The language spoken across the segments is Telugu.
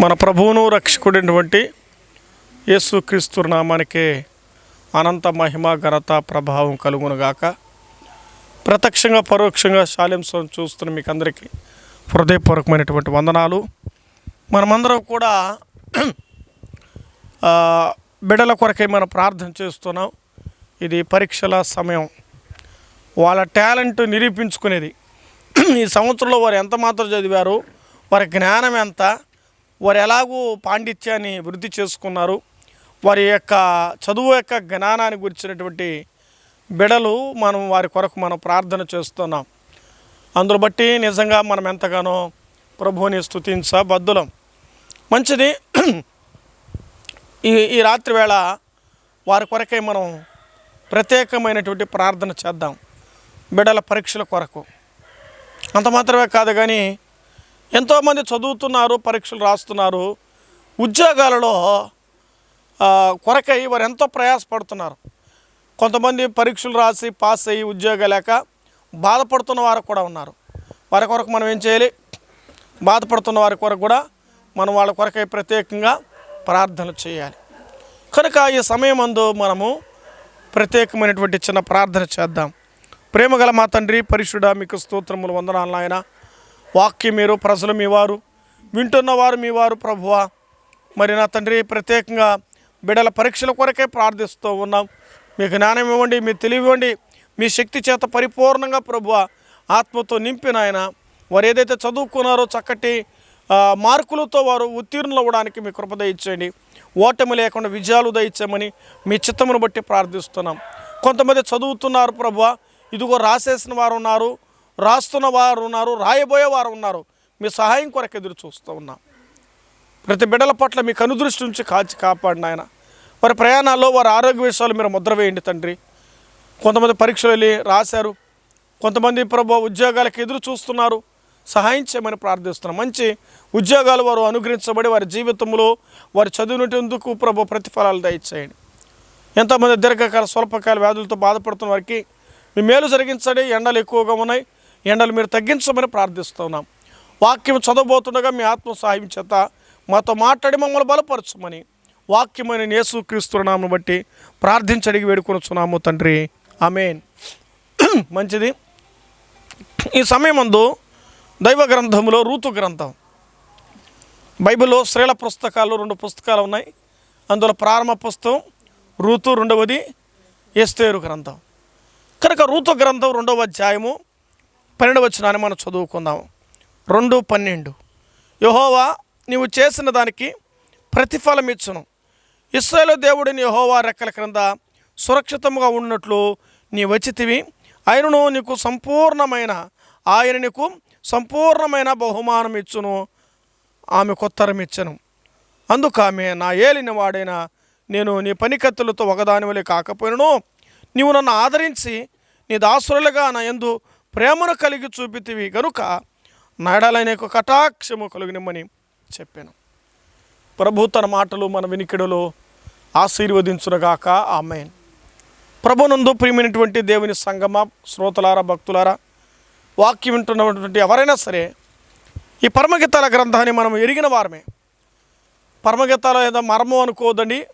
మన ప్రభువును రక్షకుడైనటువంటి యేసుక్రీస్తు నామానికే అనంత మహిమ ఘనత ప్రభావం కలుగునుగాక. ప్రత్యక్షంగా పరోక్షంగా శాలింసం చూస్తున్న మీకు అందరికీ హృదయపూర్వకమైనటువంటి వందనాలు. మనమందరం కూడా బిడల బిడ్డల కొరకై మనం ప్రార్థన చేస్తున్నాం. ఇది పరీక్షల సమయం. వాళ్ళ టాలెంట్ నిరూపించుకునేది. ఈ సంవత్సరంలో వారు ఎంత మాత్రం చదివారు వారి జ్ఞానం ఎంత వారు ఎలాగూ పాండిత్యాన్ని వృద్ధి చేసుకున్నారు. వారి యొక్క చదువు యొక్క జ్ఞానాన్ని గురించినటువంటి బిడలు మనం వారి కొరకు మనం ప్రార్థన చేస్తున్నాం. అందులో బట్టి నిజంగా మనం ఎంతగానో ప్రభువుని స్థుతించబద్దులం మంచిది ఈ ఈ రాత్రి వేళ వారి కొరకై మనం ప్రత్యేకమైనటువంటి ప్రార్థన చేద్దాం. బిడల పరీక్షల కొరకు. అంత మాత్రమే కాదు కానీ ఎంతోమంది చదువుతున్నారు పరీక్షలు రాస్తున్నారు. ఉద్యోగాలలో కొరకై వారు ఎంతో ప్రయాసపడుతున్నారు. కొంతమంది పరీక్షలు రాసి పాస్ అయ్యి ఉద్యోగం లేక బాధపడుతున్న వారు కూడా ఉన్నారు. వారి కొరకు మనం ఏం చేయాలి? బాధపడుతున్న వారి కొరకు కూడా మనం వాళ్ళ కొరకై ప్రత్యేకంగా ప్రార్థనలు చేయాలి. కనుక ఈ సమయమందు మనము ప్రత్యేకమైనటువంటి చిన్న ప్రార్థన చేద్దాం. ప్రేమగల మా తండ్రి పరిశుడ మీకు స్తోత్రములు వందనాలు ఆయన వాక్యం మీరు ప్రజలు మీ వారు వింటున్నవారు మీ వారు ప్రభువా. మరి నా తండ్రి ప్రత్యేకంగా బిడల పరీక్షల కొరకే ప్రార్థిస్తూ ఉన్నాం. మీకు జ్ఞానం ఇవ్వండి మీ తెలివివ్వండి మీ శక్తి చేత పరిపూర్ణంగా ప్రభువ ఆత్మతో నింపిన ఆయన. వారు ఏదైతే చదువుకున్నారో చక్కటి మార్కులతో వారు ఉత్తీర్ణులు అవ్వడానికి మీ కృప దయచేయండి. ఓటమి లేకుండా విజయాలు దయచేయమని మీ చిత్తమును బట్టి ప్రార్థిస్తున్నాం. కొంతమంది చదువుతున్నారు ప్రభువ. ఇదిగో రాసేసిన వారు ఉన్నారు. రాస్తున్న వారు ఉన్నారు రాయబోయే వారు ఉన్నారు. మీ సహాయం కొరకు ఎదురు చూస్తూ ఉన్నాం. ప్రతి బిడ్డల పట్ల మీకు కనుదృష్టి నుంచి కాచి కాపాడిన ఆయన వారి ప్రయాణాల్లో వారి ఆరోగ్య విషయాలు మీరు ముద్ర వేయండి తండ్రి. కొంతమంది పరీక్షలు వెళ్ళి రాశారు. కొంతమంది ప్రభు ఉద్యోగాలకు ఎదురు చూస్తున్నారు. సహాయం చేయమని ప్రార్థిస్తున్నాం. మంచి ఉద్యోగాలు వారు అనుగ్రహించబడి వారి జీవితంలో వారు చదివినటందుకు ప్రభు ప్రతిఫలాలు దయచేయండి. ఎంతోమంది దీర్ఘకాల స్వల్పకాల వ్యాధులతో బాధపడుతున్న వారికి మీ మేలు జరిగించండి. ఎండలు ఎక్కువగా ఉన్నాయి. ఎండలు మీరు తగ్గించమని ప్రార్థిస్తున్నాం. వాక్యం చదవబోతుండగా మీ ఆత్మ సహాయం చేత మాతో మాట్లాడి మమ్మల్ని బలపరచమని వాక్యమైన యేసు క్రీస్తునామను బట్టి ప్రార్థించి అడిగి వేడుకొనుచున్నాము తండ్రి. ఆమెన్. మంచిది. ఈ సమయమందు దైవ గ్రంథములో ఋతు గ్రంథం. బైబిల్లో స్త్రీల పుస్తకాలు రెండు పుస్తకాలు ఉన్నాయి. అందులో ప్రారంభ పుస్తకం ఋతు రెండవది ఎస్తేరు గ్రంథం. కనుక రూతు గ్రంథం రెండవ అధ్యాయము పన్నెండు వచ్చినాన్ని మనం చదువుకుందాం. రెండు పన్నెండు. యహోవా నీవు చేసిన దానికి ప్రతిఫలం ఇచ్చును. ఇస్రాయేలు దేవుడిని యహోవా రెక్కల క్రింద సురక్షితంగా ఉన్నట్లు నీ వచ్చితివి. ఆయనను నీకు సంపూర్ణమైన ఆయన నీకు సంపూర్ణమైన బహుమానం ఇచ్చును. ఆమె కొత్తరం ఇచ్చను. అందుకు ఆమె నా ఏలిన వాడైన నేను నీ పనికత్తులతో ఒకదాని వలె కాకపోయినను. నీవు నన్ను ఆదరించి నీ దాసురులుగా నా ఎందు ప్రేమను కలిగి చూపితివి గనుక నాడాలనే ఒక కటాక్షము కలిగినమని చెప్పాను. ప్రభు తన మాటలు మన వినికిడలో ఆశీర్వదించునుగాక. ఆమెన్. ప్రభునందు ప్రియమైనటువంటి దేవుని సంగమ శ్రోతలారా భక్తులారా వాక్యం వింటున్నటువంటి ఎవరైనా సరే ఈ పరమగీతాల గ్రంథాన్ని మనం ఎరిగిన వారమే. పరమగీతాల ఏదో మర్మం అనుకోదండి.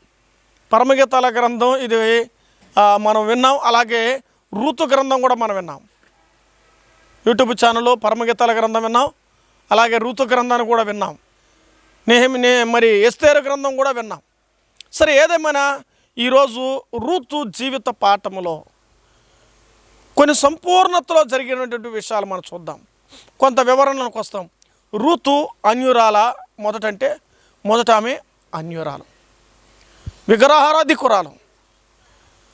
పరమగీతాల గ్రంథం ఇది మనం విన్నాం. అలాగే ఋతు గ్రంథం కూడా మనం విన్నాం. యూట్యూబ్ ఛానల్లో పరమగీతాల గ్రంథం విన్నాం. అలాగే ఋతు గ్రంథాన్ని కూడా విన్నాం. నేహమి నే మరి ఎస్తేరు గ్రంథం కూడా విన్నాం. సరే ఏదేమైనా ఈరోజు ఋతు జీవిత పాఠములో కొన్ని సంపూర్ణతలో జరిగినటువంటి విషయాలు మనం చూద్దాం. కొంత వివరణలకు వస్తాం. ఋతు అన్యురాల మొదటంటే మొదట ఆమె అన్యురాలు. విగ్రహారాధికురాలు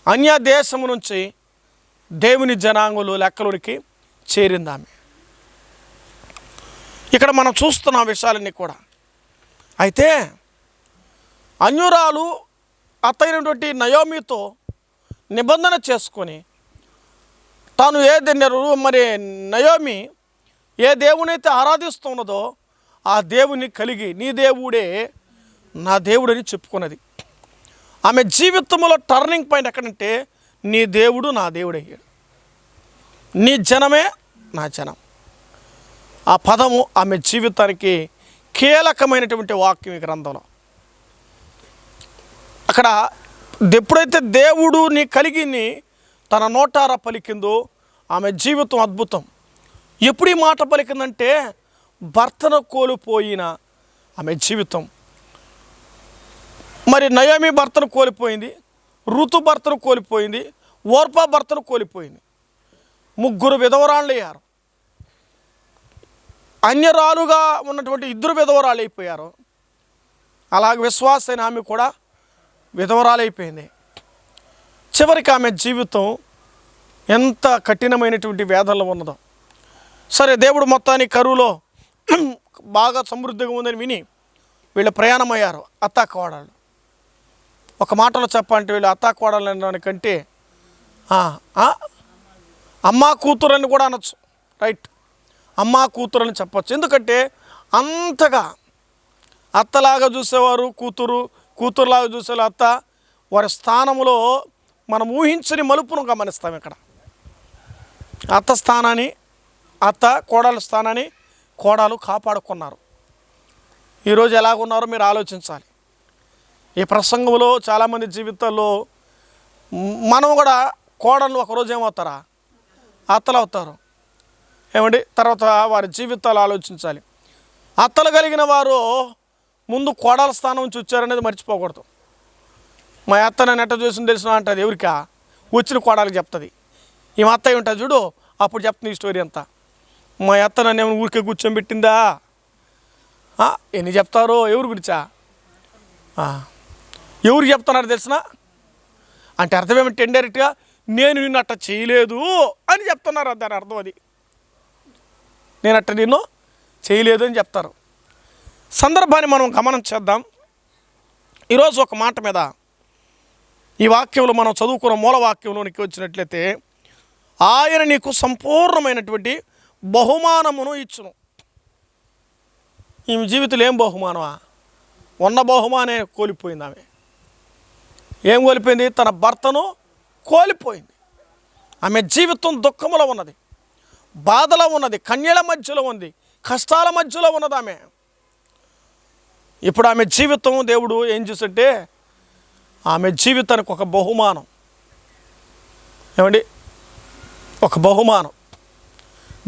అన్య దేశము నుంచి దేవుని జనాంగులు లెక్కలోనికి చేరింది ఆమె ఇక్కడ మనం చూస్తున్న విషయాలన్నీ కూడా. అయితే అన్యురాలు అత్తైనటువంటి నయోమితో నిబంధన చేసుకొని తాను ఏ మరి నయోమి ఏ దేవునైతే ఆరాధిస్తున్నదో ఆ దేవుని కలిగి నీ దేవుడే నా దేవుడని చెప్పుకున్నది. ఆమె జీవితంలో టర్నింగ్ పాయింట్ ఎక్కడంటే నీ దేవుడు నా దేవుడయ్యాడు. నీ జనమే నా జనం. ఆ పదము ఆమె జీవితానికి కీలకమైనటువంటి వాక్యం ఈ గ్రంథంలో. అక్కడ ఎప్పుడైతే దేవుడు నీ కలిగిని తన నోటార పలికిందో ఆమె జీవితం అద్భుతం. ఎప్పుడు ఈ మాట పలికిందంటే భర్తను కోల్పోయిన ఆమె జీవితం. మరి నయోమి భర్తను కోల్పోయింది ఋతు భర్తను కోల్పోయింది ఓర్పా భర్తను కోల్పోయింది. ముగ్గురు విధవరాళ్ళు అయ్యారు అన్యరాలుగా ఉన్నటువంటి ఇద్దరు విధవరాలు అయిపోయారు అలాగే విశ్వాస అయిన ఆమె కూడా విధవరాలైపోయింది. చివరికి ఆమె జీవితం ఎంత కఠినమైనటువంటి వేదనలో ఉన్నదో. సరే దేవుడు మొత్తాన్ని కరువులో బాగా సమృద్ధిగా ఉందని విని వీళ్ళు ప్రయాణమయ్యారు అత్తాకోడళ్ళు ఒక మాటలో చెప్పాలంటే వీళ్ళు అత్తా కోడలు అనడానికంటే అమ్మా కూతురు అని కూడా అనొచ్చు. రైట్ అమ్మా కూతురు అని చెప్పచ్చు. ఎందుకంటే అంతగా అత్తలాగా చూసేవారు కూతురు కూతురులాగా చూసేవారు అత్త వారి స్థానంలో మనం ఊహించని మలుపును గమనిస్తాం ఇక్కడ. అత్త స్థానాన్ని అత్త కోడల స్థానాన్ని కోడలు కాపాడుకున్నారు. ఈరోజు ఎలాగున్నారో మీరు ఆలోచించాలి. ఈ ప్రసంగంలో చాలామంది జీవితాల్లో మనం కూడా కోడలు ఒకరోజు ఏమవుతారా? అత్తలు అవుతారు. ఏమండి? తర్వాత వారి జీవితాలు ఆలోచించాలి. అత్తలు కలిగిన వారు ముందు కోడల స్థానం నుంచి వచ్చారనేది మర్చిపోకూడదు. మా అత్త నెట్ట ఎట్ట చూసింది తెలిసిన అంటది ఎవరికా? వచ్చిన కోడలకు చెప్తుంది. ఈ మా అత్తయ్య ఉంటుంది చూడు అప్పుడు చెప్తుంది ఈ స్టోరీ అంతా. మా అత్త నన్ను ఏమైనా ఊరికే కూర్చోబెట్టిందా పెట్టిందా? ఎన్ని చెప్తారో ఎవరి గురించా ఎవరు చెప్తున్నారు తెలిసిన? అంటే అర్థం ఏమిటి? ఇండైరెక్ట్గా నేను నిన్ను అట్ట చేయలేదు అని చెప్తున్నారు దాని అర్థం అది. నేను అట్ట నిన్ను చేయలేదు అని చెప్తారు. సందర్భాన్ని మనం గమనం చేద్దాం. ఈరోజు ఒక మాట మీద ఈ వాక్యంలో మనం చదువుకున్న మూల వాక్యంలోనికి వచ్చినట్లయితే ఆయన నీకు సంపూర్ణమైనటువంటి బహుమానమును ఇచ్చును. ఈమె జీవితంలో ఏం బహుమానమా? ఉన్న బహుమానే కోల్పోయింది ఆమె. ఏం కోల్పోయింది? తన భర్తను కోల్పోయింది. ఆమె జీవితం దుఃఖములో ఉన్నది. బాధలో ఉన్నది. కన్యల మధ్యలో ఉంది. కష్టాల మధ్యలో ఉన్నది ఆమె. ఇప్పుడు ఆమె జీవితం దేవుడు ఏం చూసంటే ఆమె జీవితానికి ఒక బహుమానం. ఏమండి? ఒక బహుమానం.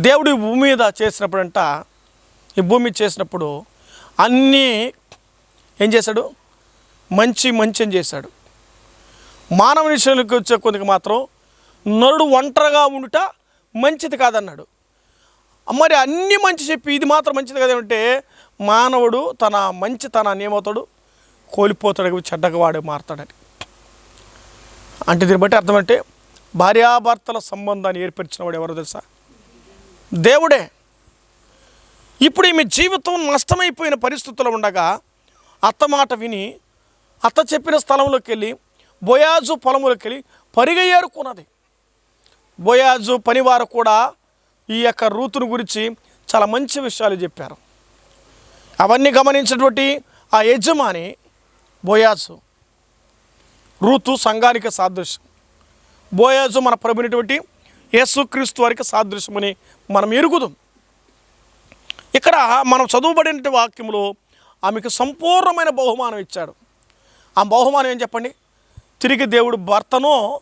దేవుడు ఈ భూమి మీద చేసినప్పుడంట ఈ భూమి చేసినప్పుడు అన్నీ ఏం చేశాడు? మంచి మంచి అని చేశాడు. మానవ విషయానికి వచ్చే కొద్దికి మాత్రం నరుడు ఒంటరిగా ఉండుట మంచిది కాదన్నాడు. మరి అన్ని మంచి చెప్పి ఇది మాత్రం మంచిది కదేమంటే మానవుడు తన మంచితనాన్ని ఏమవుతాడు కోల్పోతాడు చెడ్డగా వాడు మారుతాడని. అంటే దీన్ని బట్టి అర్థమంటే భార్యాభర్తల సంబంధాన్ని ఏర్పరిచిన వాడు ఎవరో తెలుసా? దేవుడే. ఇప్పుడు ఈమె జీవితం నష్టమైపోయిన పరిస్థితుల్లో ఉండగా అత్త మాట విని అత్త చెప్పిన స్థలంలోకి వెళ్ళి బొయాజు పొలములకెళ్ళి వెళ్ళి పరిగె ఏరుకున్నది. బొయాజు పనివారు కూడా ఈ యొక్క రూతును గురించి చాలా మంచి విషయాలు చెప్పారు. అవన్నీ గమనించినటువంటి ఆ యజమాని బోయాజు రూతు సంఘానికి సాదృశ్యం. బోయాజు మన ప్రభునటువంటి యేసుక్రీస్తు వారికి సాదృశ్యమని మనం ఎరుగుదాం. ఇక్కడ మనం చదువుబడిన వాక్యంలో ఆమెకు సంపూర్ణమైన బహుమానం ఇచ్చాడు. ఆ బహుమానం ఏం చెప్పండి? తిరిగి దేవుడు భర్తను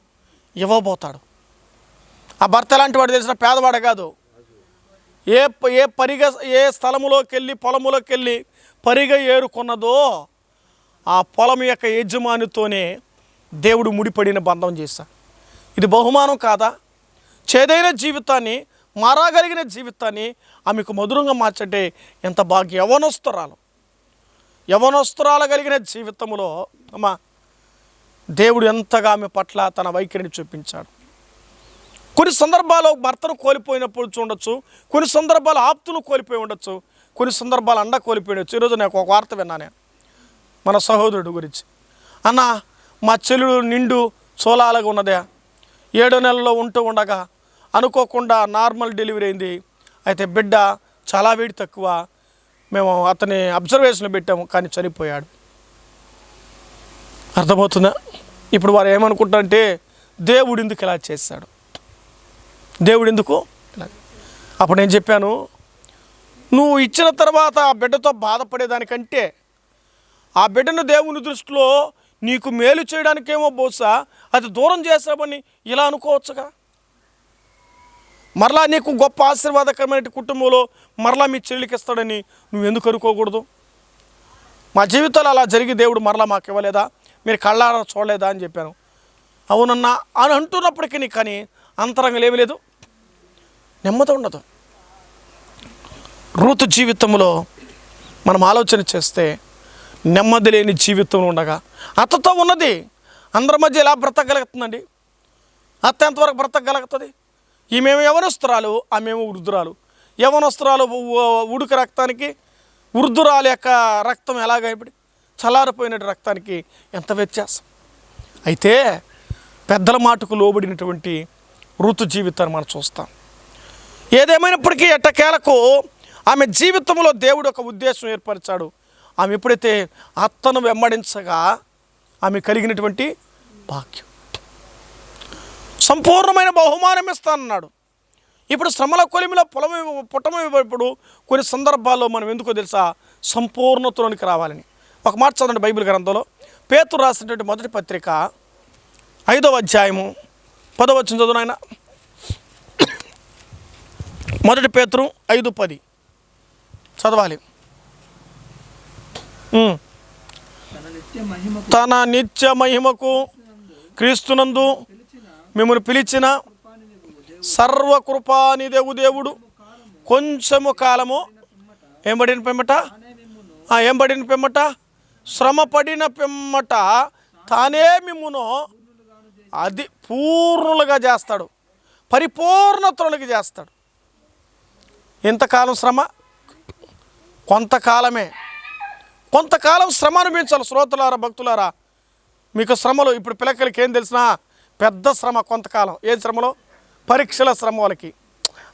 ఇవ్వబోతాడు. ఆ భర్త ఎలాంటి వాడు తెలిసిన పేదవాడు కాదు. ఏ ఏ పరిగ ఏ స్థలములోకి వెళ్ళి పొలములోకి వెళ్ళి పరిగ ఏరుకున్నదో ఆ పొలం యొక్క యజమానితోనే దేవుడు ముడిపడిన బంధం చేశాడు. ఇది బహుమానం కాదా? చేదైన జీవితాన్ని మారాగలిగిన జీవితాన్ని ఆమెకు మధురంగా మార్చంటే ఎంత బాగా యవనస్తురాలు. యవనస్తురాలు కలిగిన జీవితంలో అమ్మా దేవుడు ఎంతగా ఆమె పట్ల తన వైఖరిని చూపించాడు. కొన్ని సందర్భాల్లో భర్తను కోల్పోయినప్పుడు చూడొచ్చు కొన్ని సందర్భాలు ఆప్తును కోల్పోయి ఉండొచ్చు కొన్ని సందర్భాలు అండ కోల్పోయి ఉండొచ్చు. ఈరోజు నాకు ఒక వార్త విన్నా నేను మన సహోదరుడు గురించి. అన్న మా చెల్లుడు నిండు చోలాలుగా ఉన్నదే. ఏడో నెలలో ఉంటూ ఉండగా అనుకోకుండా నార్మల్ డెలివరీ అయింది. అయితే బిడ్డ చాలా వేడి తక్కువ. మేము అతని అబ్జర్వేషన్ పెట్టాము కానీ చనిపోయాడు. అర్థమవుతుందా? ఇప్పుడు వారు ఏమనుకుంటారంటే దేవుడు ఎందుకు ఇలా చేశాడు దేవుడు ఎందుకు అప్పుడు నేను చెప్పాను నువ్వు ఇచ్చిన తర్వాత ఆ బిడ్డతో బాధపడేదానికంటే ఆ బిడ్డను దేవుని దృష్టిలో నీకు మేలు చేయడానికేమో బహుశా అది దూరం చేసామని ఇలా అనుకోవచ్చుగా? మరలా నీకు గొప్ప ఆశీర్వాదకరమైన కుటుంబంలో మరలా మీ చెల్లికి ఇస్తాడని నువ్వు ఎందుకు అనుకోకూడదు? మా జీవితాలు అలా జరిగి దేవుడు మరలా మాకు ఇవ్వలేదా? మీరు కళ్ళారా చూడలేదా అని చెప్పాను. అవునన్నా అని అంటున్నప్పటికీ కానీ అంతరంగం ఏమీ లేదు. నెమ్మది ఉండదు. రూతు జీవితంలో మనం ఆలోచన చేస్తే నెమ్మది లేని జీవితం ఉండగా అత్తతో ఉన్నది అందరి మధ్య ఎలా బ్రతకగలుగుతుందండి? అత్త ఎంతవరకు బ్రతకగలుగుతుంది? ఈమెము యవనస్తురాలు ఆమెము వృద్ధురాలు. యవనస్తురాలు ఉ- ఉడుకు రక్తానికి వృద్ధురాలు యొక్క రక్తం ఎలాగైపడి చల్లారిపోయిన రక్తానికి ఎంత వ్యత్యాసం? అయితే పెద్దల మాటకు లోబడినటువంటి ఋతు జీవితాన్ని మనం చూస్తాం. ఏదేమైనప్పటికీ ఎట్టకేలకు ఆమె జీవితంలో దేవుడు ఒక ఉద్దేశం ఏర్పరిచాడు. ఆమె ఎప్పుడైతే అత్తను వెంబడించగా ఆమె కలిగినటువంటి భాగ్యం. సంపూర్ణమైన బహుమానం ఇస్తానన్నాడు. ఇప్పుడు శ్రమల కొలిమిలో పొలం ఇవ్వ- పుట్టం కొన్ని సందర్భాల్లో మనం ఎందుకో తెలుసా? సంపూర్ణతలోనికి రావాలని. ఒక మాట చదవండి బైబిల్ గ్రంథంలో. పేతురు రాసినటువంటి మొదటి పత్రిక ఐదవ అధ్యాయము పదవ వచ్చిన చదువు నాయన మొదటి పేతురు ఐదు పది. చదవాలి. తన నిత్య మహిమకు క్రీస్తునందు మిమ్మల్ని పిలిచిన సర్వకృపానిదేవు దేవుడు కొంచెము కాలము ఏం పడిన పిమ్మట? ఏం పడిన పిమ్మట? శ్రమపడిన పిమ్మట తానే మిమ్మును అది పూర్ణులుగా చేస్తాడు. పరిపూర్ణతలోనికి చేస్తాడు. ఇంతకాలం శ్రమ? కొంతకాలమే. కొంతకాలం శ్రమ అనిపించాలి శ్రోతలారా భక్తులారా. మీకు శ్రమలు ఇప్పుడు పిల్లకలకి ఏం తెలిసినా పెద్ద శ్రమ కొంతకాలం. ఏ శ్రమలో? పరీక్షల శ్రమ వాళ్ళకి.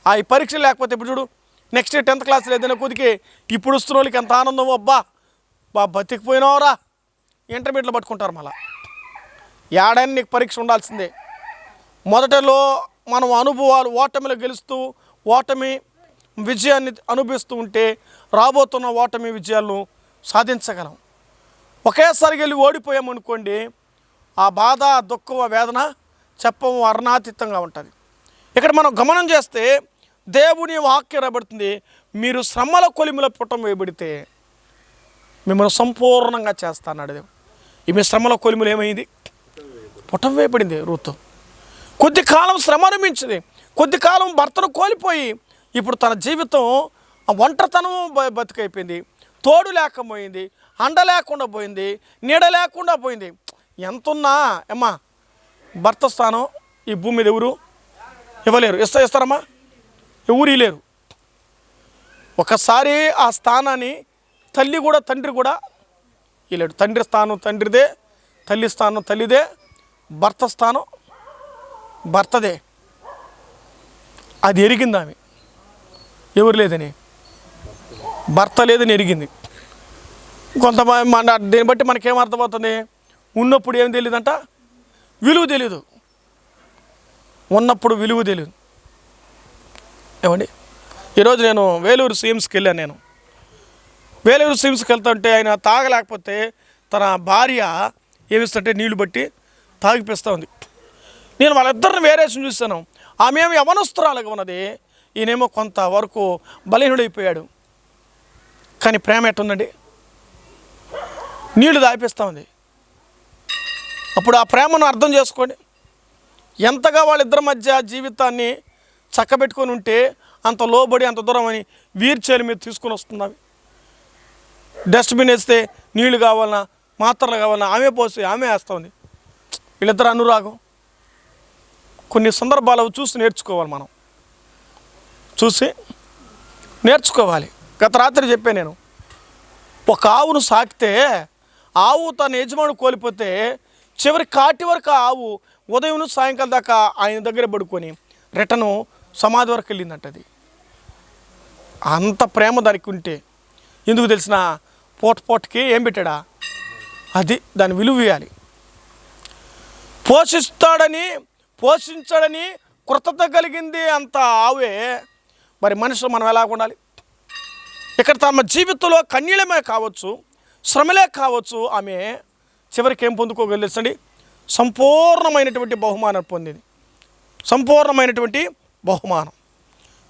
ఆ ఈ పరీక్షలు లేకపోతే ఇప్పుడు చూడు నెక్స్ట్ టెన్త్ క్లాస్ ఏదైనా కుదికి ఇప్పుడు వస్తున్న వాళ్ళకి ఎంత ఆనందం అబ్బా! బా బతికిపోయినావురా. ఇంటర్మీడియట్లో పట్టుకుంటారు మళ్ళా. ఏడాది నీకు పరీక్ష ఉండాల్సిందే. మొదటలో మనం అనుభవాలు ఓటమిలో గెలుస్తూ ఓటమి విజయాన్ని అనుభవిస్తూ ఉంటే రాబోతున్న ఓటమి విజయాలను సాధించగలం. ఒకేసారి వెళ్ళి ఓడిపోయామనుకోండి ఆ బాధ దుఃఖం ఆ వేదన చెప్పము వర్ణాతీతంగా ఉంటుంది. ఇక్కడ మనం గమనం చేస్తే దేవుని వాక్యం రాబడుతుంది మీరు శ్రమల కొలిమిలో పుట్టం వేయబడితే మిమ్మల్ని సంపూర్ణంగా చేస్తాన్నాడు దేవుడు. ఈమె శ్రమల కొలిములు ఏమైంది? పుటం వేయబడింది రూతు. కొద్ది కాలం శ్రమ రమించింది కొద్ది కాలం భర్తను కోల్పోయి ఇప్పుడు తన జీవితం ఆ ఒంటరితనం బ- బతికైపోయింది. తోడు లేకపోయింది అండ లేకుండా పోయింది. నీడ లేకుండా పోయింది. ఎంతున్నా అమ్మా భర్త స్థానం ఈ భూమి మీద ఎవరు? ఇవ్వలేరు ఇస్తా ఇస్తారమ్మా. ఎవరు లేరు. ఒకసారి ఆ స్థానాన్ని తల్లి కూడా తండ్రి కూడా ఇలాడు తండ్రి స్థానం తండ్రిదే తల్లి స్థానం తల్లిదే భర్త స్థానం భర్తదే. అది ఎరిగింది ఆమె. ఎవరు లేదని? భర్త లేదని ఎరిగింది. కొంతమంది మన దీన్ని బట్టి మనకేం అర్థమవుతుంది? ఉన్నప్పుడు ఏం తెలియదంట విలువ తెలీదు. ఉన్నప్పుడు విలువ తెలియదు ఏమండి? ఈరోజు నేను వేలూరు సీఎంస్కి వెళ్ళాను నేను. వేలూరు సీమ్స్కి వెళ్తుంటే ఆయన తాగలేకపోతే తన భార్య ఏమిస్తుంటే నీళ్ళు బట్టి తాగిపిస్తూ ఉంది. నేను వాళ్ళిద్దరిని వేరే చూశాను. ఆమె ఏమి యవనస్తురాలుగా ఉన్నది. ఈయనేమో కొంతవరకు బలహీనుడైపోయాడు. కానీ ప్రేమ ఎట్టుందండి? నీళ్ళు దాపిస్తూ ఉంది. అప్పుడు ఆ ప్రేమను అర్థం చేసుకోండి. ఎంతగా వాళ్ళిద్దరి మధ్య జీవితాన్ని చక్కబెట్టుకొని ఉంటే అంత లోబడి అంత దూరం అని వీర్చేలు మీద తీసుకొని వస్తుంది డస్ట్బిన్ వేస్తే నీళ్ళు కావాలన్నా మాత్రలు కావాలన్నా ఆమె పోసి ఆమె వేస్తుంది. వీళ్ళిద్దరు అనురాగం. కొన్ని సందర్భాలు అవి చూసి నేర్చుకోవాలి మనం. చూసి నేర్చుకోవాలి. గత రాత్రి చెప్పాను నేను. ఒక ఆవును సాకితే ఆవు తన యజమాను కోల్పోతే చివరి కాటి వరకు ఆవు ఉదయం సాయంకాలం దాకా ఆయన దగ్గర పడుకొని రిటర్ను సమాధి వరకు వెళ్ళిందంటది. అంత ప్రేమ దానికి ఉంటే ఎందుకు తెలిసిన పోట పోటకి ఏం పెట్టాడా? అది దాని విలువ ఇవ్వాలి. పోషిస్తాడని పోషించాడని కృతజ్ఞత కలిగింది అంత ఆవే. మరి మనుషులు మనం ఎలా ఉండాలి? ఇక్కడ తమ జీవితంలో కన్నీళమే కావచ్చు శ్రమలే కావచ్చు ఆమె చివరికి ఏం పొందుకోగలిసండి సంపూర్ణమైనటువంటి బహుమానం పొందింది. సంపూర్ణమైనటువంటి బహుమానం.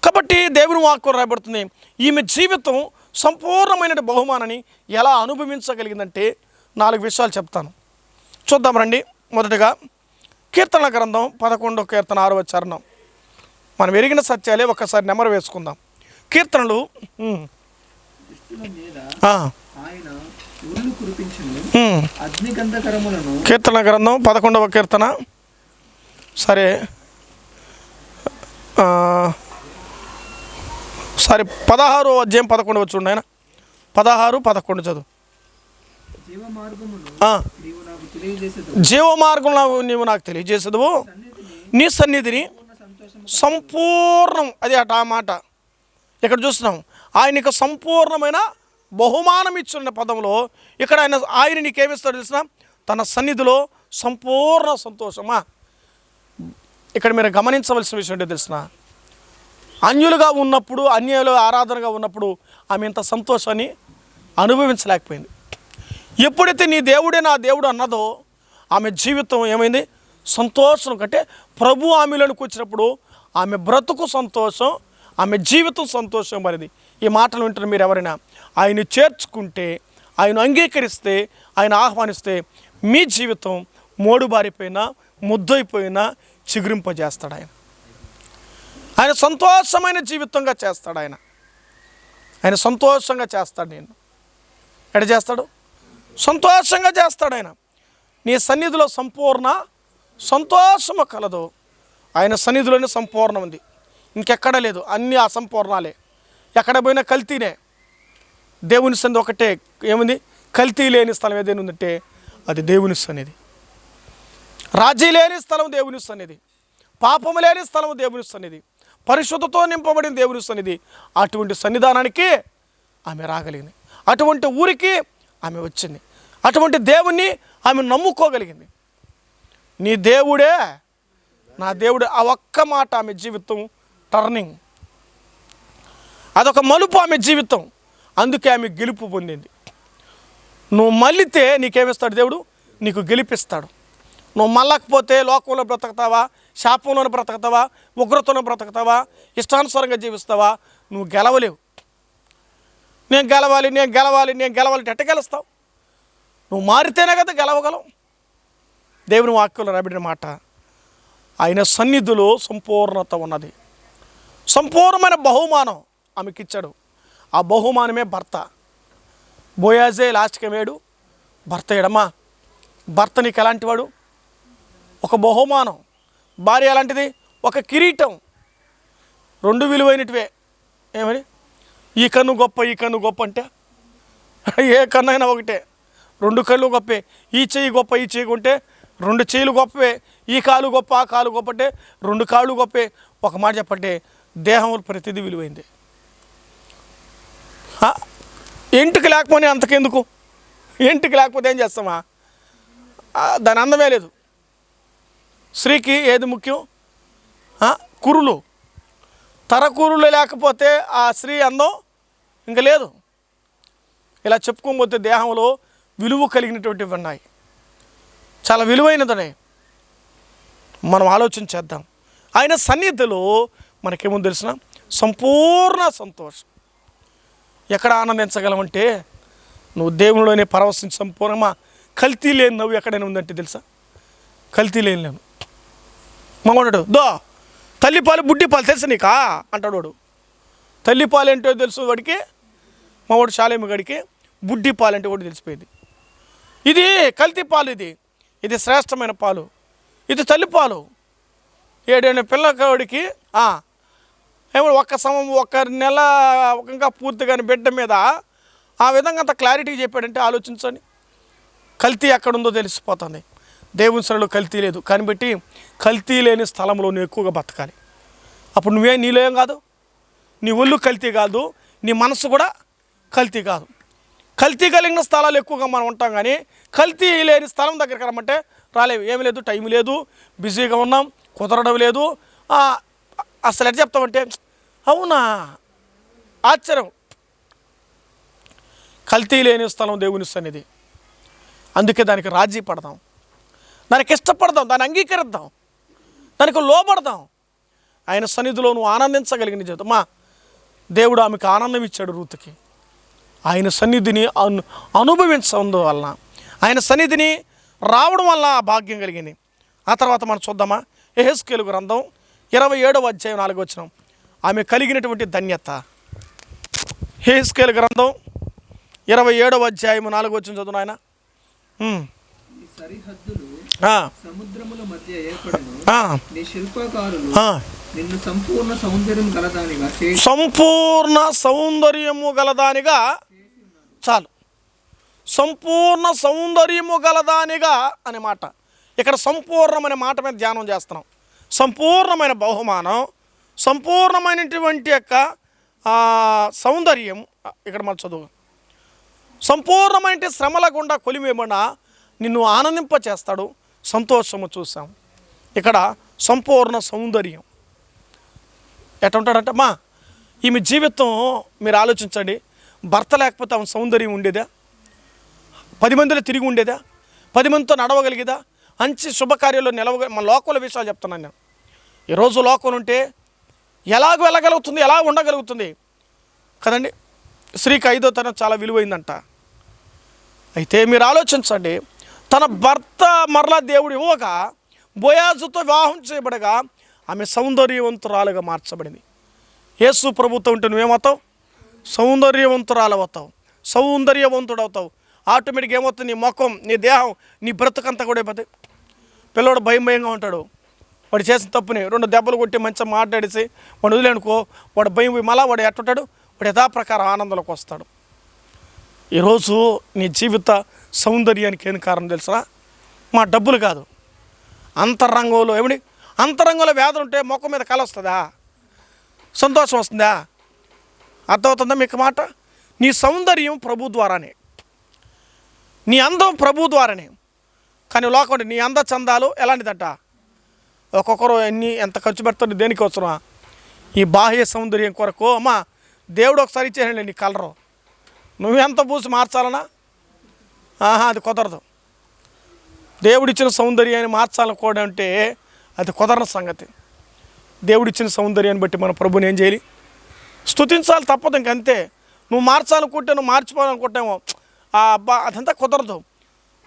కాబట్టి దేవుని వాక్కు రాయబడుతుంది ఈమె జీవితం సంపూర్ణమైన బహుమానాన్ని ఎలా అనుభవించగలిగిందంటే నాలుగు విషయాలు చెప్తాను. చూద్దాం రండి. మొదటగా కీర్తన గ్రంథం పదకొండో కీర్తన ఆరవ చరణం. మనం ఎరిగిన సత్యాలే ఒక్కసారి నెమరు వేసుకుందాం. కీర్తనలు కీర్తన గ్రంథం పదకొండవ కీర్తన. సరే. ఆ, సరే పదహారు అధ్యాయం పదకొండు వచ్చి ఆయన పదహారు పదకొండు చదువు. జీవ మార్గంలో నీవు నాకు తెలియజేసదువు. నీ సన్నిధిని సంపూర్ణం అది అట ఆ మాట. ఇక్కడ చూస్తున్నాం ఆయనకు సంపూర్ణమైన బహుమానం ఇచ్చిన పదంలో ఇక్కడ ఆయన ఆయన నీకేమిస్తాడు తెలిసిన? తన సన్నిధిలో సంపూర్ణ సంతోషమా? ఇక్కడ మీరు గమనించవలసిన విషయం ఏంటో తెలిసిన? అన్యులుగా ఉన్నప్పుడు అన్యుల ఆరాధనగా ఉన్నప్పుడు ఆమె ఇంత సంతోషాన్ని అనుభవించలేకపోయింది. ఎప్పుడైతే నీ దేవుడే నా దేవుడు అన్నదో ఆమె జీవితం ఏమైంది? సంతోషం. కంటే ప్రభు ఆమెలోనికి వచ్చినప్పుడు ఆమె బ్రతుకు సంతోషం ఆమె జీవితం సంతోషం మరిది ఈ మాటలు వింటున్న మీరు ఎవరైనా ఆయన చేర్చుకుంటే ఆయన అంగీకరిస్తే ఆయన ఆహ్వానిస్తే మీ జీవితం మోడుబారిపోయినా ముద్దైపోయినా చిగురింపజేస్తాడు ఆయన. ఆయన సంతోషమైన జీవితంగా చేస్తాడు ఆయన. ఆయన సంతోషంగా చేస్తాడు నేను ఎడ చేస్తాడు? సంతోషంగా చేస్తాడు ఆయన. నీ సన్నిధిలో సంపూర్ణ సంతోషము కలదు. ఆయన సన్నిధిలోనే సంపూర్ణం ఉంది. ఇంకెక్కడ లేదు. అన్నీ అసంపూర్ణాలే. ఎక్కడ పోయినా కల్తీనే. దేవుని సన్నిధి ఒకటే. ఏముంది? కల్తీ లేని స్థలం ఏదైనా ఉందంటే అది దేవుని సన్నిధి. రాజీ లేని స్థలం దేవుని సన్నిధి. పాపము లేని స్థలం దేవుని సన్నిధి. పరిశుద్ధతో నింపబడిన దేవుని సన్నిధి. అటువంటి సన్నిధానానికి ఆమె రాగలిగింది. అటువంటి ఊరికి ఆమె వచ్చింది. అటువంటి దేవుణ్ణి ఆమె నమ్ముకోగలిగింది. నీ దేవుడే నా దేవుడే ఆ ఒక్క మాట ఆమె జీవితం టర్నింగ్. అదొక మలుపు ఆమె జీవితం. అందుకే ఆమె గెలుపు పొందింది. నువ్వు మళ్ళితే నీకేమిస్తాడు దేవుడు? నీకు గెలిపిస్తాడు. నువ్వు మళ్ళకపోతే లోకంలో బ్రతకతావా? శాపంలోనే బ్రతకతావా? ఉగ్రతను బ్రతకతావా? ఇష్టానుసారంగా జీవిస్తావా? నువ్వు గెలవలేవు. నేను గెలవాలి నేను గెలవాలి నేను గెలవాలి ఎట్ట గెలుస్తావు? నువ్వు మారితేనే కదా గెలవగలవు. దేవుని వాక్యంలో రాబడిన మాట ఆయన సన్నిధిలో సంపూర్ణత ఉన్నది. సంపూర్ణమైన బహుమానం ఆమెకి ఇచ్చాడు ఆ బహుమానమే భర్త. బోయాజే లాస్ట్కి వేడు భర్త ఎడమా భర్త నీకు ఎలాంటి వాడు ఒక బహుమానం. భార్య అలాంటిది ఒక కిరీటం. రెండు విలువైనటివే. ఏమని? ఈ కన్ను గొప్ప ఈ కన్ను గొప్ప అంటే? ఏ కన్ను అయినా ఒకటే. రెండు కళ్ళు గొప్పే. ఈ చెయ్యి గొప్ప ఈ చెయ్యి ఉంటే రెండు చెయ్యిలు గొప్పవే. ఈ కాలు గొప్ప ఆ కాలు గొప్ప అంటే రెండు కాళ్ళు గొప్పే. ఒక మాట చెప్పంటే దేహం ప్రతిదీ విలువైంది. ఇంటికి లేకపోతే అంతకెందుకు? ఇంటికి లేకపోతే ఏం చేస్తామా? దాని అందమే లేదు. స్త్రీకి ఏది ముఖ్యం? కురులు. తరకూరులు లేకపోతే ఆ స్త్రీ అందం ఇంకా లేదు. ఇలా చెప్పుకోకపోతే దేహంలో విలువ కలిగినటువంటివి ఉన్నాయి. చాలా విలువైనదనే. మనం ఆలోచన చేద్దాం. ఆయన సన్నిధిలో మనకేమో తెలిసిన? సంపూర్ణ సంతోషం. ఎక్కడ ఆనందించగలమంటే నువ్వు దేవునిలోనే పరవశించి సంపూర్ణమా? కల్తీ లేని నవ్వు ఎక్కడైనా ఉందంటే తెలుసా? కల్తీ లేని లేను మగవాడు దో తల్లిపాలు బుడ్డిపాలు తెలుసు నీకా? అంటాడు వాడు. తల్లిపాలు ఏంటో తెలుసు వాడికి మావాడు శాలేమి గడికి బుడ్డి పాలు అంటే కూడా తెలిసిపోయింది. ఇది కల్తీ పాలు ఇది. ఇది శ్రేష్టమైన పాలు. ఇది తల్లిపాలు ఏడైన పిల్లకాడికి ఏమో ఒక్క సమయం ఒక్క నెల ఇంకా పూర్తిగా బిడ్డ మీద ఆ విధంగా అంత క్లారిటీ చెప్పాడంటే ఆలోచించండి. కల్తీ ఎక్కడుందో తెలిసిపోతుంది. దేవుని సరలో కల్తీ లేదు. కానీ బట్టి కల్తీ లేని స్థలంలో నువ్వు ఎక్కువగా బతకాలి. అప్పుడు నువ్వే నీలో ఏం కాదు. నీ ఒళ్ళు కల్తీ కాదు. నీ మనసు కూడా కల్తీ కాదు. కల్తీ కలిగిన స్థలాలు ఎక్కువగా మనం ఉంటాం కానీ కల్తీ లేని స్థలం దగ్గరికి రమ్మంటే రాలేవు. ఏమి లేదు టైం లేదు బిజీగా ఉన్నాం కుదరడం లేదు. అసలు ఎట్లా చెప్తామంటే అవునా? ఆశ్చర్యం. కల్తీ లేని స్థలం దేవుని సన్నిధి. అందుకే దానికి రాజీ పడదాం. దానికి ఇష్టపడదాం దాన్ని అంగీకరిద్దాం దానికి లోపడదాం ఆయన సన్నిధిలో నువ్వు ఆనందించగలిగిన జీవితం. మా దేవుడు ఆమెకు ఆనందం ఇచ్చాడు రూతుకి. ఆయన సన్నిధిని అను అనుభవించడం వలన ఆయన సన్నిధిని రావడం వల్ల ఆ భాగ్యం కలిగింది. ఆ తర్వాత మనం చూద్దామా? ఎహెస్కేలు గ్రంథం ఇరవై ఏడవ అధ్యాయం నాలుగు వచ్చిన ఆమె కలిగినటువంటి ధన్యత. హెహెస్కేలు గ్రంథం ఇరవై ఏడవ అధ్యాయం నాలుగు వచ్చిన చదువు ఆయన? సరిహద్దులు సముద్రముల మధ్య నీ శిల్పకారులు. నిన్ను సంపూర్ణ సౌందర్యం గలదానిగా సంపూర్ణ సౌందర్యము గలదానిగా చాలు. సంపూర్ణ సౌందర్యము గలదానిగా అనే మాట. ఇక్కడ సంపూర్ణమైన మాట మీద ధ్యానం చేస్తున్నాం. సంపూర్ణమైన బహుమానం సంపూర్ణమైనటువంటి యొక్క సౌందర్యం ఇక్కడ మన చదువు సంపూర్ణమైన శ్రమల గుండా కొలిమేమన్న నిన్ను ఆనందింప చేస్తాడు సంతోషము చూసాం ఇక్కడ సంపూర్ణ సౌందర్యం. ఎట్లా ఉంటాడంటే మా ఈమె జీవితం మీరు ఆలోచించండి. భర్త లేకపోతే ఆమె సౌందర్యం ఉండేదా? పది మందిలో తిరిగి ఉండేదా? పది మందితో నడవగలిగేదా? మంచి శుభకార్యాలు నిలవ మన లోకల విషయాలు చెప్తున్నాను నేను. ఈరోజు లోకం ఉంటే ఎలాగ వెళ్ళగలుగుతుంది ఎలా ఉండగలుగుతుంది? కదండి స్త్రీకి ఐదో తనం చాలా విలువైందంట. అయితే మీరు ఆలోచించండి తన భర్త మరలా దేవుడు ఇవ్వక బోయాజుతో వివాహం చేయబడగా ఆమె సౌందర్యవంతురాలుగా మార్చబడింది. యేసు ప్రభుత్వం ఉంటే నువ్వేమవుతావు? సౌందర్యవంతురాలు అవుతావు. సౌందర్యవంతుడు అవుతావు ఆటోమేటిక్ ఏమవుతుంది? నీ ముఖం నీ దేహం నీ బ్రతకంతా కూడా అయిపోతుంది పిల్లోడు భయం భయంగా ఉంటాడు. వాడు చేసిన తప్పుని రెండు దెబ్బలు కొట్టి మంచిగా మాట్లాడేసి వాడు వదిలేనుకో. వాడు భయం పోయి మళ్ళా వాడు ఎట్టుంటాడు? వాడు యథాప్రకారం ఆనందంలోకి వస్తాడు. ఈరోజు నీ జీవిత సౌందర్యానికి ఏం కారణం తెలుసా? మా డబ్బులు కాదు. అంతరంగంలో ఏమిటి? అంతరంగంలో వ్యాధులు ఉంటే ముఖం మీద కళ వస్తుందా? సంతోషం వస్తుందా? అర్థమవుతుందా మీకు మాట? నీ సౌందర్యం ప్రభు ద్వారానే. నీ అందం ప్రభు ద్వారానే. కానీ లోకండి నీ అంద చందాలు ఎలాంటిదంట? ఒక్కొక్కరు ఎన్ని ఎంత ఖర్చు పెడతాడు దేనికి అవసరమా ఈ బాహ్య సౌందర్యం కొరకు అమ్మా దేవుడు ఒకసారి ఇచ్చేయండి నీ కలరు. నువ్వెంత పూసి మార్చాలనా? ఆహా అది కుదరదు. దేవుడిచ్చిన సౌందర్యాన్ని మార్చాలనుకోవడం అంటే అది కుదరని సంగతి. దేవుడిచ్చిన సౌందర్యాన్ని బట్టి మన ప్రభుని ఏం చేయాలి? స్తుతించాలి తప్పదు ఇంకంతే నువ్వు మార్చాలనుకుంటే నువ్వు మార్చిపోవాలనుకుంటామో ఆ అబ్బా అదంతా కుదరదు.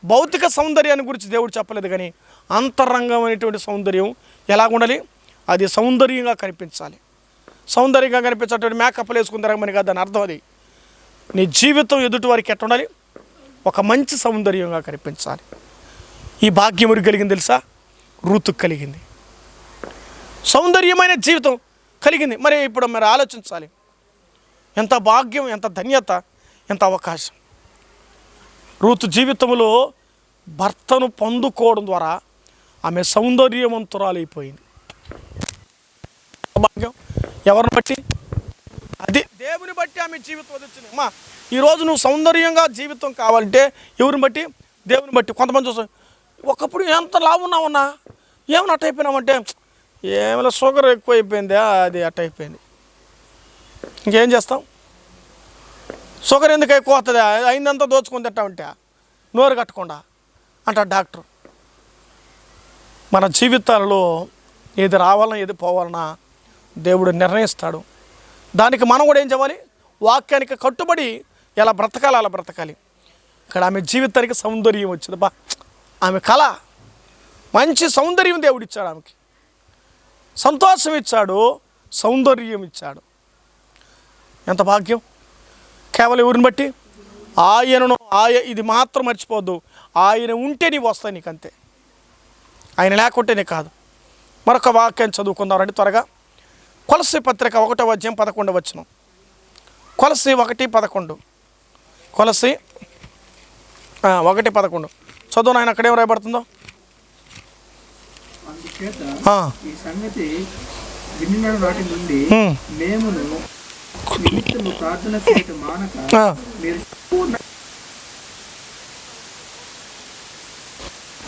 భౌతిక సౌందర్యాన్ని గురించి దేవుడు చెప్పలేదు కానీ అంతరంగమైనటువంటి సౌందర్యం ఎలా ఉండాలి? అది సౌందర్యంగా కనిపించాలి. సౌందర్యంగా కనిపించేటువంటి మేకప్లు వేసుకుని తిరగమని కాదు దాని అర్థం అది. నీ జీవితం ఎదుటి వారికి ఎట్లా ఉండాలి? ఒక మంచి సౌందర్యంగా కనిపించాలి. ఈ భాగ్యం ఎవరికి కలిగింది తెలుసా? ఋతుకు కలిగింది. సౌందర్యమైన జీవితం కలిగింది. మరి ఇప్పుడు మరి ఆలోచించాలి. ఎంత భాగ్యం ఎంత ధన్యత ఎంత అవకాశం. ఋతు జీవితంలో భర్తను పొందుకోవడం ద్వారా ఆమె సౌందర్యవంతురాలైపోయింది. భాగ్యం ఎవరిని బట్టి? అది. దేవుని బట్టి ఆమె జీవితం వచ్చింది. అమ్మా ఈరోజు నువ్వు సౌందర్యంగా జీవితం కావాలంటే ఎవరిని బట్టి? దేవుని బట్టి. కొంతమంది చూస్తాం ఒకప్పుడు ఎంత లావు ఉన్నావన్నా ఏమన్నా అట్ట అయిపోయినామంటే ఏమైనా షుగర్ ఎక్కువ అయిపోయిందా అది అట్ట అయిపోయింది. ఇంకేం చేస్తాం? షుగర్ ఎందుకు ఎక్కువ వస్తుంది అయిందంతా దోచుకొని తింటామంటే నోరు కట్టకుండా. అంట డాక్టర్ మన జీవితాలలో ఏది రావాలన్నా ఏది పోవాలన్నా దేవుడు నిర్ణయిస్తాడు. దానికి మనం కూడా ఏం చేయాలి? వాక్యానికి కట్టుబడి ఎలా బ్రతకాలి అలా బ్రతకాలి. ఇక్కడ ఆమె జీవితానికి సౌందర్యం వచ్చింది. బా ఆమె కళ. మంచి సౌందర్యం దేవుడు ఇచ్చాడు ఆమెకి. సంతోషం ఇచ్చాడు సౌందర్యం ఇచ్చాడు. ఎంత భాగ్యం. కేవలం ఎవరిని బట్టి? ఆయనను ఆయ ఇది మాత్రం మర్చిపోద్దు. ఆయన ఉంటే నీవు వస్తాయి నీకు అంతే ఆయన లేకుంటేనే కాదు. మరొక వాక్యం చదువుకుందామండి త్వరగా. కొలసి పత్రిక ఒకటో అధ్యాయం పదకొండు వచ్చిన కొలసి ఒకటి పదకొండు. కొలసి ఒకటి పదకొండు. చదువు నాయన అక్కడేం రాయబడుతుందో?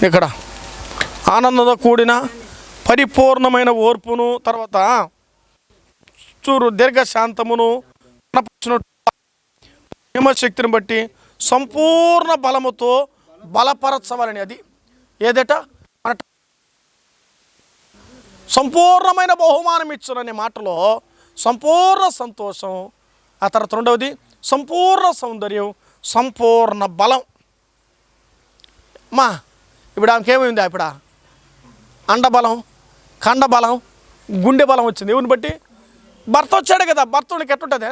ఇక్కడ ఆనందంతో కూడిన పరిపూర్ణమైన ఓర్పును తర్వాత చూరు దీర్ఘశాంతమును హిమశక్తిని బట్టి సంపూర్ణ బలముతో బలపరచవాలని అది. ఏదట? మన సంపూర్ణమైన బహుమానం ఇచ్చుననే మాటలో సంపూర్ణ సంతోషం. ఆ తర్వాత రెండవది సంపూర్ణ సౌందర్యం సంపూర్ణ బలం. మా ఇప్పుడు ఆమెకి ఏమైంది ఇప్పుడు? అండబలం కండబలం గుండె బలం వచ్చింది. ఎవరిని బట్టి? భర్త వచ్చాడు కదా భర్త వాడికి ఎట్టుంటుంది?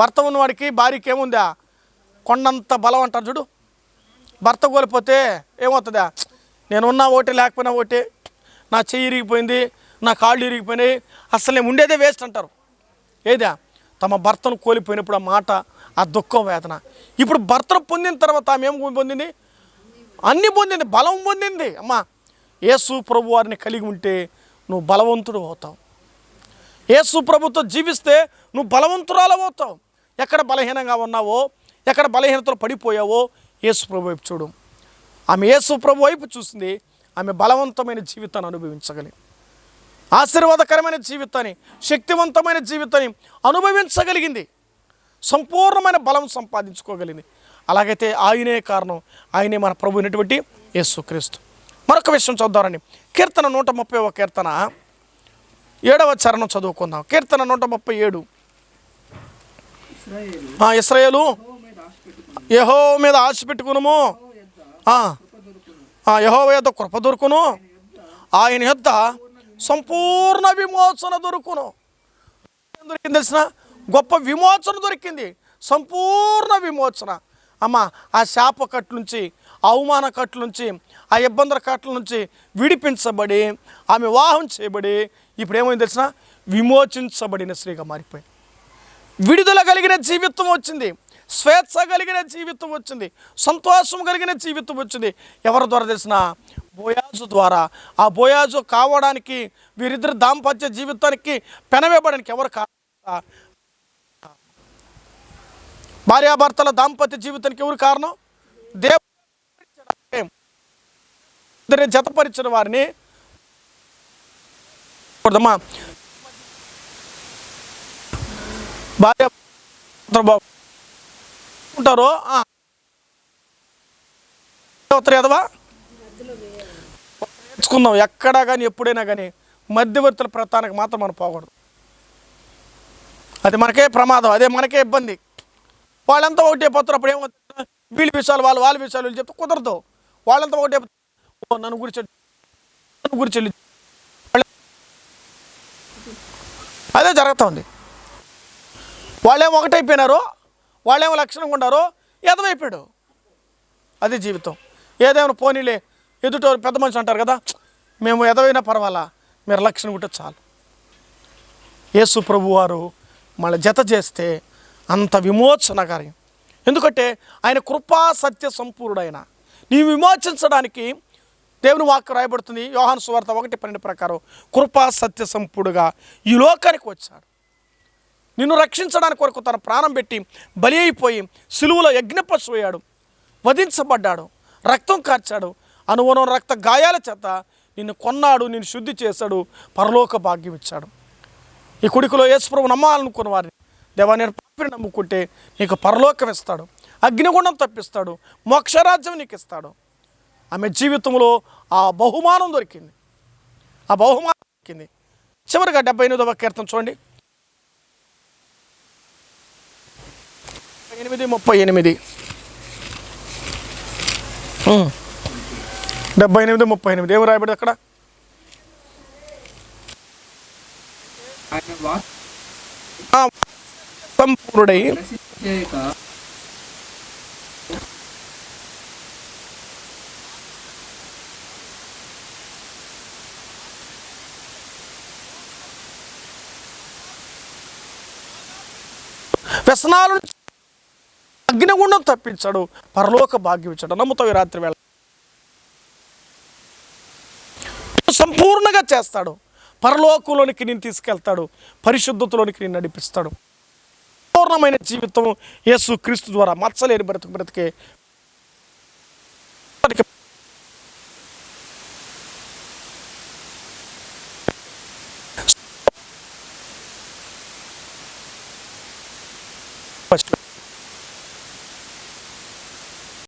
భర్త ఉన్నవాడికి భార్యకి ఏముందా? కొండంత బలం అంటారు చూడు. భర్త కోల్పోతే ఏమవుతుందా? నేను ఉన్నా ఓటే లేకపోయినా ఓటే. నా చెయ్యి ఇరిగిపోయింది నా కాళ్ళు ఇరిగిపోయినాయి అసలు నేను ఉండేదే వేస్ట్ అంటారు. ఏదా? తమ భర్తను కోల్పోయినప్పుడు ఆ మాట ఆ దుఃఖం వేదన. ఇప్పుడు భర్తను పొందిన తర్వాత ఆమె ఏం పొందింది? అన్నీ పొందింది బలం పొందింది. అమ్మా యేసు ప్రభు వారిని కలిగి ఉంటే నువ్వు బలవంతుడు అవుతావు. యేసు ప్రభుతో జీవిస్తే నువ్వు బలవంతురాలు అవుతావు ఎక్కడ బలహీనంగా ఉన్నావో ఎక్కడ బలహీనతలు పడిపోయావో యేసు ప్రభు వైపు చూడు. ఆమె యేసు ప్రభు వైపు చూసింది ఆమె బలవంతమైన జీవితాన్ని అనుభవించగలిగింది ఆశీర్వాదకరమైన జీవితాన్ని శక్తివంతమైన జీవితాన్ని అనుభవించగలిగింది. సంపూర్ణమైన బలం సంపాదించుకోగలిగింది. అలాగైతే ఆయనే కారణం ఆయనే మన ప్రభు అయినటువంటి యేసుక్రీస్తు. మరొక విషయం చూద్దామండి కీర్తన నూట ముప్పై ఒక కీర్తన. ఏడవ చరణం చదువుకుందాం. కీర్తన నూట ముప్పై ఏడు. ఇస్రాయేలు యహో మీద ఆశ పెట్టుకుని యహో యొక్క కృప దొరుకును. ఆయన యొక్క సంపూర్ణ విమోచన దొరుకును. దొరికింది తెలిసిన? గొప్ప విమోచన దొరికింది. సంపూర్ణ విమోచన. అమ్మ ఆ శాప కట్ల నుంచి అవమాన కట్ల నుంచి ఆ ఇబ్బందుల కట్ల నుంచి విడిపించబడి ఆమె వివాహం చేయబడి ఇప్పుడు ఏమైంది తెలిసిన? విమోచించబడిన స్త్రీగా మారిపోయింది విడుదల కలిగిన జీవితం వచ్చింది. స్వేచ్ఛ కలిగిన జీవితం వచ్చింది. సంతోషం కలిగిన జీవితం వచ్చింది. ఎవరి ద్వారా తెలిసిన? బోయాజు ద్వారా. ఆ బోయాజు కావడానికి వీరిద్దరు దాంపత్య జీవితానికి పెనవేయబడానికి ఎవరు కారణం? భార్యాభర్తల దాంపత్య జీవితానికి ఎవరు కారణం? దేవుడు జతపరిచిన వారిని చూడమ్మా భార్య ఉంటారో? ఎదవా నేర్చుకుందాం. ఎక్కడా కానీ ఎప్పుడైనా కానీ మధ్యవర్తుల ప్రతానికి మాత్రం మనం పోకూడదు. అది మనకే ప్రమాదం. అదే మనకే ఇబ్బంది. వాళ్ళంతా ఒకటే పోతారు. అప్పుడు ఏమవుతుంది? వీళ్ళ విషయాలు వాళ్ళు వాళ్ళ విషయాలు వీళ్ళు చెప్తే కుదరదు. వాళ్ళంతా ఒకటే పోతారు. ఓ నన్ను గురించి నన్ను గురించి వీళ్ళు- అదే జరుగుతుంది వాళ్ళేమో ఒకటైపోయినారు వాళ్ళేమో లక్షణంగా ఉన్నారు ఎదవైపోయాడు. అది జీవితం. ఏదేమైనా పోనీలే ఎదుటోరు పెద్ద మనిషి అంటారు కదా మేము ఎదవైనా పర్వాలా మీరు లక్షణం ఉంటే చాలు. యేసు ప్రభు వారు మళ్ళీ జత చేస్తే అంత విమోచన కార్యం. ఎందుకంటే ఆయన కృపా సత్య సంపూర్ణుడైన. నీ విమోచించడానికి దేవుని వాక్కు రాయబడుతుంది. యోహాను సువార్త ఒకటి పన్నెండు ప్రకారం కృపా సత్య సంపుడుగా ఈ లోకానికి వచ్చాడు. నిన్ను రక్షించడానికి కొరకు తన ప్రాణం పెట్టి బలి అయిపోయి సిలువలో యజ్ఞపశువయ్యాడు వధించబడ్డాడు రక్తం కార్చాడు. అనువనం రక్త గాయాల చేత నిన్ను కొన్నాడు నిన్ను శుద్ధి చేశాడు పరలోక భాగ్యం ఇచ్చాడు. ఈ కుడికిలో యేసుప్రభు నమ్మాలనుకున్న వారిని దేవా నేను పాపిని నమ్ముకుంటే నీకు పరలోకం ఇస్తాడు అగ్నిగుండం తప్పిస్తాడు మోక్షరాజ్యం నీకు ఇస్తాడు. ఆమె జీవితంలో ఆ బహుమానం దొరికింది. ఆ బహుమానం దొరికింది. చివరిగా డెబ్బై ఎనిమిదవ కీర్తన చూడండి. ఎనిమిది ముప్పై ఎనిమిది. డెబ్బై ఎనిమిది ముప్పై ఎనిమిది. ఏమి రాయబడి అక్కడ? సంపూర్ణుడై నశించేయక అగ్నిగుండం తప్పించాడు. పరలోక భాగ్యం ఇచ్చాడు. నమ్ముతావు ఈ రాత్రి వేళ. సంపూర్ణంగా చేస్తాడు. పరలోకంలోనికి నేను తీసుకెళ్తాడు. పరిశుద్ధతలోనికి నేను నడిపిస్తాడు. పూర్ణమైన జీవితం యేసు క్రీస్తు ద్వారా మచ్చలేని బ్రతుకు బ్రతికే